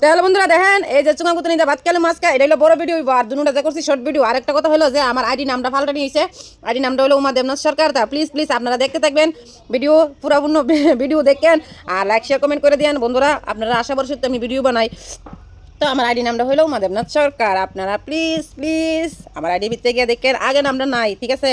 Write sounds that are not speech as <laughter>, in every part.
তাহলে বন্ধুরা, দেখেন, এই যে চুঙ্গা কুতুনিতে ভাত খেলে মাছ খায় এটা হলো বড় ভিডিও আর দুটা যে করছি শর্ট ভিডিও আরেকটা কথা হলো যে, আমার আইডি নামটা ফাল্টা নিয়েছে। আইডি নামটা হলো উমা দেবনাথ সরকার। তা প্লিজ প্লিজ আপনারা দেখতে থাকবেন। ভিডিও, পুরাপূর্ণ <laughs> ভিডিও দেখেন। আর লাইক শেয়ার কমেন্ট করে দেন বন্ধুরা, আপনারা আশা বর্ষ আমি ভিডিও বানাই। তো আমার আইডি নামটা হলো উমা দেবনাথ সরকার। আপনারা প্লিজ প্লিজ আমার আইডি ভিতরে গিয়ে দেখেন। আগে নামটা নাই, ঠিক আছে?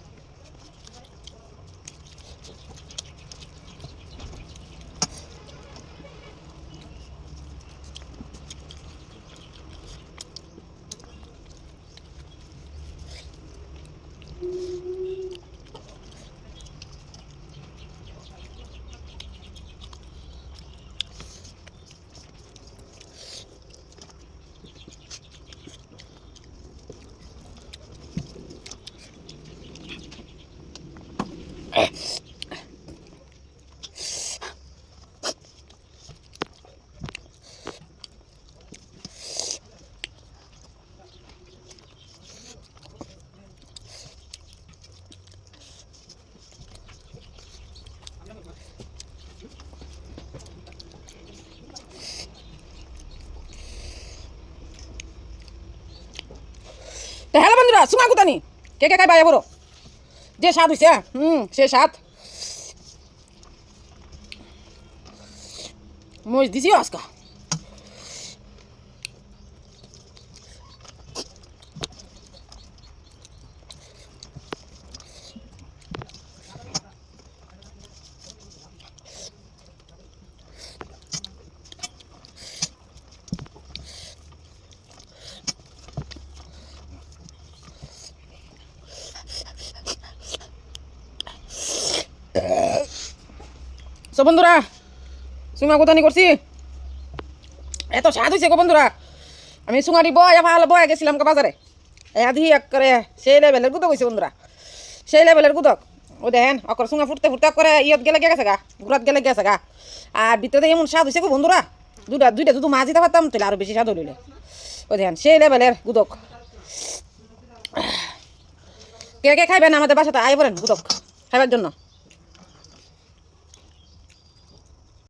তা হ্যালো বন্ধুরা সুমা কুতানি। কে কে খাই বাইরে বড় যে স্বাদ হয়েছে হুম সে স্বাদ মজ দিছি আজকা সো বন্ধুরা, সুমা কুতানি করছি? এত স্বাদ হয়েছে গো বন্ধুরা। আমি সুঙারি বয় ভালো বয় গেছিলাম কা বাজারে। আধি এক করে সেই লেভেলের গুদক হয়েছে বন্ধুরা। সেই লেভেলের গুদক। ও দেখেন, অকর সুঙা ফুটতে ফুটতে করে ইয়ত গেলে গেছে গা গুড়াত গেলে গেছে গা। আর ভিতরে এমন স্বাদ হয়েছে গো বন্ধুরা। দুটা দুইটা দুটো মাছ দিতে পারতাম, তাহলে আরও বেশি স্বাদ হইলে ও দেখেন, সেই লেভেলের গুদক। কে কে খাইবেন আমাদের বাসাতে? আই বলেন গুদক। খাইবার জন্য।